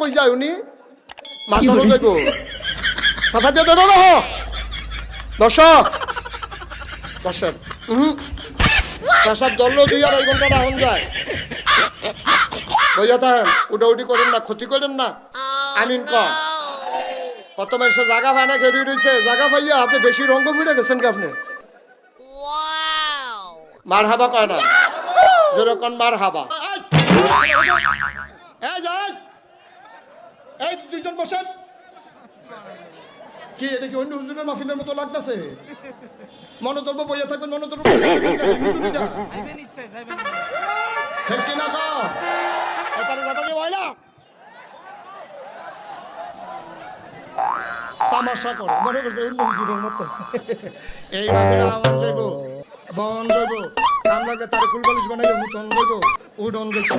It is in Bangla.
কই যায় উনি যাইব সাফা দিয়ে ধরো বসেন হুম পেশাব ধরলো দুই আড়াই ঘণ্টা রাহন যায়। বইয়া থাকেন উঠি করেন না ক্ষতি করেন না। আমিন ক। কত মানুষের জায়গা পায় না ঘেরি রয়েছে জায়গা পাইয়া আপনি বেশি রঙ্গ ফুটে গেছেন কি আপনি? মার হাবা কয় না? যেরকম মার হাবা এই দুইজন বসেন। কি এটা কি অন্য হুজুরের মাফিনের মতো লাগতেছে? মনে বইয়া থাকবেন মনে ঠিক কিনা কও? এটারে কথা দিয়ে হয় তামাশা করে মনে করছে অন্য হুজুরের মতো। এই মাফিনা আমন যাইব বন যাইব আমরা তার ফুল বালিশ বানাইব মুতন যাইব উডন যাইব